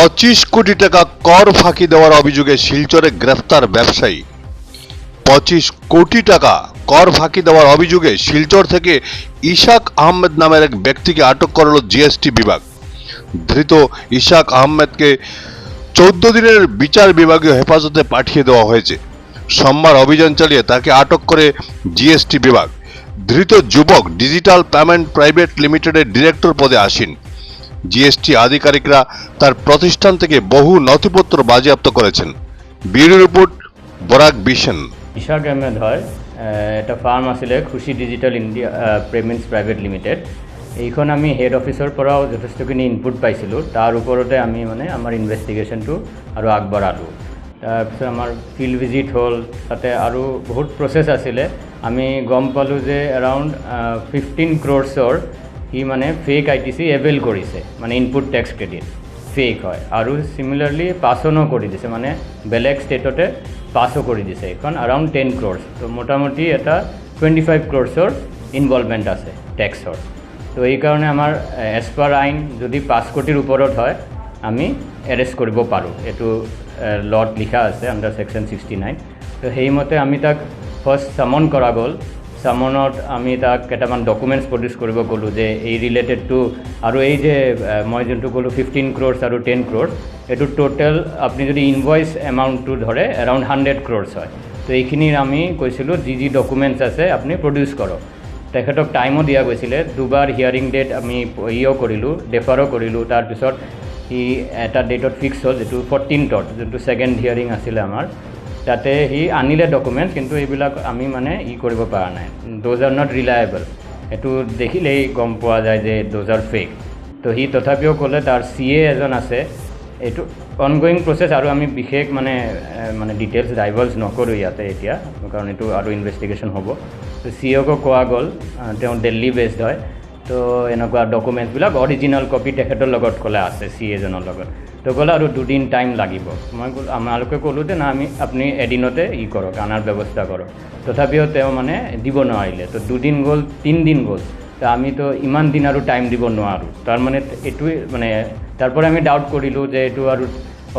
পঁচিশ কোটি টাকা কর ফাঁকি দেওয়ার অভিযোগে শিলচরে গ্রেফতার ব্যবসায়ী। পঁচিশ কোটি টাকা কর ফাঁকি দেওয়ার অভিযোগে শিলচর থেকে ইশাক আহমেদ নামের এক ব্যক্তিকে আটক করল জিএসটি বিভাগ। ধৃত ইশাক আহমেদকে চৌদ্দ দিনের বিচার বিভাগীয় হেফাজতে পাঠিয়ে দেওয়া হয়েছে। সোমবার অভিযান চালিয়ে তাকে আটক করে জিএসটি বিভাগ। ধৃত যুবক ডিজিটাল পেমেন্ট প্রাইভেট লিমিটেডের ডিরেক্টর পদে আসীন। জিএসটি আধিকারিকরা তার প্রতিষ্ঠান থেকে বহু নথিপত্র বাজেয়াপ্ত করেছেন। ব্যুরো রিপোর্ট, বরাক বিশন ইশাক আহমেদ হয় এটা ফাৰ্ম আছিলে Khushi digital India payments private limited. এইখন আমি হেড অফিচৰ পৰাও যথেষ্টখিনি ইনপুট পাইছিলোঁ। তাৰ ওপৰতে আমি মানে আমাৰ ইনভেষ্টিগেশ্যনটো আৰু আগবঢ়ালোঁ। তাৰপিছত আমাৰ ফিল্ড ভিজিট হ'ল, তাতে আৰু বহুত প্ৰচেছ আছিলে। আমি গম পালোঁ যে এৰাউণ্ড ফিফটিন ক্ৰ'ৰ্ছৰ সি মানে fake I T C avail কৰিছে মানে ইনপুট টেক্স ক্ৰেডিট ফেক হয়। আৰু চিমিলাৰলি পাছনো কৰি দিছে মানে বেলেগ ষ্টেটতে পাছো কৰি দিছে। এইখন এৰাউণ্ড টেন ক্ৰ'ৰ্ছ তো মোটামুটি এটা টুৱেণ্টি ফাইভ ক্ৰ'ৰ্ছৰ ইনভলভমেণ্ট আছে টেক্সৰ তো এইকাৰণে আমাৰ এজ পাৰ আইন যদি পাঁচ কোটিৰ ওপৰত হয়, আমি এৰেষ্ট কৰিব পাৰোঁ এইটো লট লিখা আছে আণ্ডাৰ ছেকশ্যন ছিক্সটি নাইন তো সেইমতে আমি তাক ফাৰ্ষ্ট চামন কৰা গ'ল। চামনত আমি তাক কেইটামান ডকুমেণ্টছ প্ৰডিউচ কৰিব ক'লোঁ যে এই ৰিলেটেড টু আৰু এই যে মই যোনটো ক'লোঁ ফিফটিন ক্ৰ'ৰ্ছ আৰু টেন ক্ৰ'ৰ্ছ এইটো টোটেল আপুনি যদি ইনভইচ এমাউণ্টটো ধৰে এৰাউণ্ড হাণ্ড্ৰেড ক্ৰ'ৰ্ছ হয়। তো এইখিনিৰ আমি কৈছিলোঁ, যি যি ডকুমেণ্টছ আছে আপুনি প্ৰডিউচ কৰক। তেখেতক টাইমো দিয়া গৈছিলে, দুবাৰ হিয়াৰিং ডেট আমি ইও কৰিলোঁ ডেফাৰো কৰিলোঁ, তাৰপিছত সি এটা ডেটত ফিক্স হ'ল, যিটো ফৰ্টিনথত যোনটো ছেকেণ্ড হিয়াৰিং আছিলে আমাৰ। তাতে সি আনিলে ডকুমেণ্টছ কিন্তু এইবিলাক আমি মানে ই কৰিব পৰা নাই। দ'জ আৰ নট ৰিলায়েবল সেইটো দেখিলেই গম পোৱা যায় যে দ'জ আৰ ফেক তো সি তথাপিও ক'লে তাৰ চি এ এজন আছে। এইটো অনগয়িং প্ৰচেছ আৰু আমি বিশেষ মানে মানে ডিটেইলছ ডাইভাৰ্ছ নকৰোঁ ইয়াতে এতিয়া, কাৰণ এইটো আৰু ইনভেষ্টিগেশ্যন হ'ব। তো চি অ'কো কোৱা গ'ল তেওঁ দিল্লী বেছড হয়। তো এনেকুৱা ডকুমেণ্টছবিলাক অৰিজিনেল কপি তেখেতৰ লগত ক'লে আছে চি এজনৰ লগত। তো ক'লে আৰু দুদিন টাইম লাগিব। মই ক'লো আমালোকে ক'লোঁ যে, না, আমি আপুনি এদিনতে ই কৰক অনাৰ ব্যৱস্থা কৰক। তথাপিও তেওঁ মানে দিব নোৱাৰিলে। তো দুদিন গ'ল তিনিদিন গ'ল। তো আমিতো ইমান দিন আৰু টাইম দিব নোৱাৰোঁ। তাৰমানে এইটোৱে মানে তাৰপৰা আমি ডাউট কৰিলোঁ যে এইটো আৰু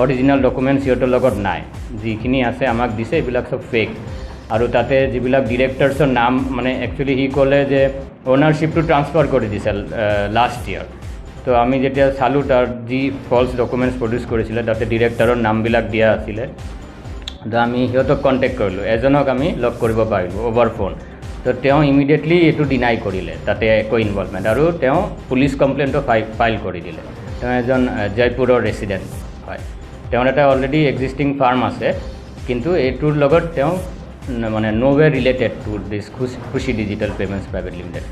অৰিজিনেল ডকুমেণ্টছ সিহঁতৰ লগত নাই। যিখিনি আছে আমাক দিছে, এইবিলাক চব ফেক আৰু তাতে যিবিলাক ডিৰেক্টৰ্ছৰ নাম মানে একচুৱেলি সি ক'লে যে অ'নাৰশ্বিপটো ট্ৰান্সফাৰ কৰি দিছে লাষ্ট ইয়েৰ তো আমি যেতিয়া চালোঁ তাৰ যি ফল্ছ ডকুমেণ্টছ প্ৰডিউচ কৰিছিলে তাতে ডিৰেক্টৰৰ নামবিলাক দিয়া আছিলে, তো আমি সিহঁতক কণ্টেক্ট কৰিলোঁ। এজনক আমি লগ কৰিব পাৰিলোঁ অভাৰ ফোন তো তেওঁ ইমিডিয়েটলি এইটো ডিনাই কৰিলে, তাতে একো ইনভলভমেণ্ট আৰু তেওঁ পুলিচ কমপ্লেইনটো ফাই ফাইল কৰি দিলে। তেওঁ এজন জয়পুৰৰ ৰেচিডেণ্ট হয়। তেওঁৰ এটা অলৰেডি এক্সিষ্টিং ফাৰ্ম আছে, কিন্তু এইটোৰ লগত তেওঁ মানে ন' we related to this Khush digital payments private limited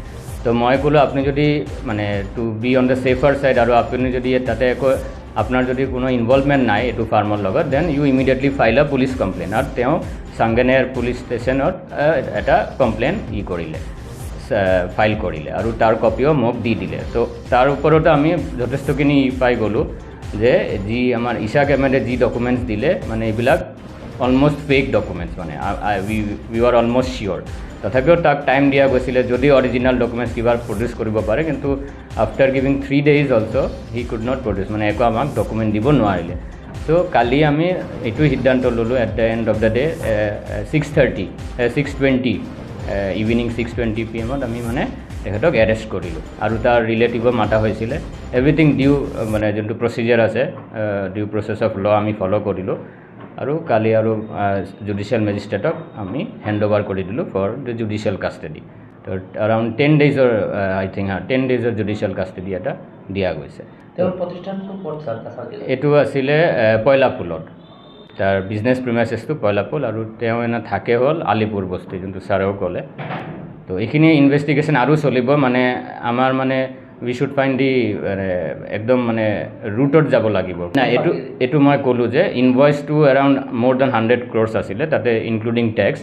তো মই ক'লোঁ, আপুনি যদি মানে to be on the safer side আৰু আপুনি যদি তাতে একো, আপোনাৰ যদি কোনো ইনভলভমেণ্ট নাই এইটো ফাৰ্মৰ লগত then you immediately file a police complaint আৰু তেওঁ চাংগেনেৰ পুলিচ ষ্টেচনত এটা কমপ্লেইন ই কৰিলে ফাইল কৰিলে আৰু তাৰ কপিও মোক দি দিলে। তো তাৰ ওপৰতো আমি যথেষ্টখিনি ই পাই গ'লোঁ যে, যি আমাৰ ইশাক আহমেদে যি ডকুমেণ্টছ দিলে মানে এইবিলাক অলমষ্ট ফেক ডকুমেণ্টছ মানে উই আৰ অলমষ্ট চিয়'ৰ তথাপিও তাক টাইম দিয়া গৈছিলে যদি অৰিজিনেল ডকুমেণ্টছ কিবা প্ৰডিউচ কৰিব পাৰে, কিন্তু after giving three days also' he could not produce মানে একো আমাক ডকুমেণ্ট দিব নোৱাৰিলে। ত' কালি আমি এইটো সিদ্ধান্ত ল'লোঁ at the end of the day six thirty six twenty evening six twenty P এমত আমি মানে তেখেতক এৰেষ্ট কৰিলোঁ। আৰু তাৰ ৰিলেটিভো মাতা হৈছিলে। এভৰিথিং ডিউ মানে যোনটো প্ৰচিজাৰ আছে ডিউ প্ৰচেছ অফ ল আমি ফ'ল' কৰিলোঁ। আৰু কালি আৰু জুডিচিয়েল মেজিষ্ট্ৰেটক আমি হেণ্ড অভাৰ কৰি দিলোঁ ফৰ দ্য জুডিচিয়েল কাষ্টডি তো এৰাউণ্ড টেন ডেইজৰ আই থিংক হা টেন ডেইজৰ জুডিচিয়েল কাষ্টডি এটা দিয়া গৈছে। এইটো আছিলে পয়লাপুলত। তাৰ বিজনেছ প্ৰিমাইচেছটো পয়লাপুল আৰু তেওঁ এনে থাকে হ'ল আলিপুৰ বস্তি যোনটো ছাৰেও ক'লে। তো এইখিনি ইনভেষ্টিগেশ্যন আৰু চলিব মানে আমাৰ মানে উই শুড ফাইণ্ড দি একদম মানে ৰুটত যাব লাগিব। নাই এইটো এইটো মই ক'লোঁ যে ইনভইচটো এৰাউণ্ড মোৰ দেন হাণ্ড্ৰেড ক্ৰ'ৰ্ছ আছিলে তাতে ইনক্লুডিং টেক্স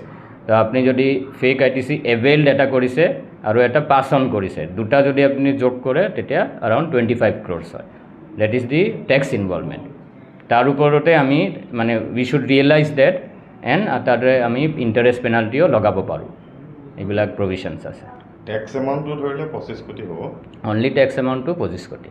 তো আপুনি যদি ফেক আই টি চি এভেইল্ড এটা কৰিছে আৰু এটা পাছ অন কৰিছে দুটা যদি আপুনি যোগ কৰে তেতিয়া এৰাউণ্ড টুৱেণ্টি ফাইভ ক্ৰ'ৰ্ছ হয়। That is the tax involvement তাৰ ওপৰতে আমি মানে we should realise that and তাতে আমি ইণ্টাৰেষ্ট পেনাল্টিও লগাব পাৰোঁ। এইবিলাক প্ৰভিশ্যনছ আছে। টেক্স এমাউণ্টটো ধৰিলে পঁচিছ কোটি হ'ব। অনলি টেক্স এমাউণ্টটো পঁচিছ কোটি।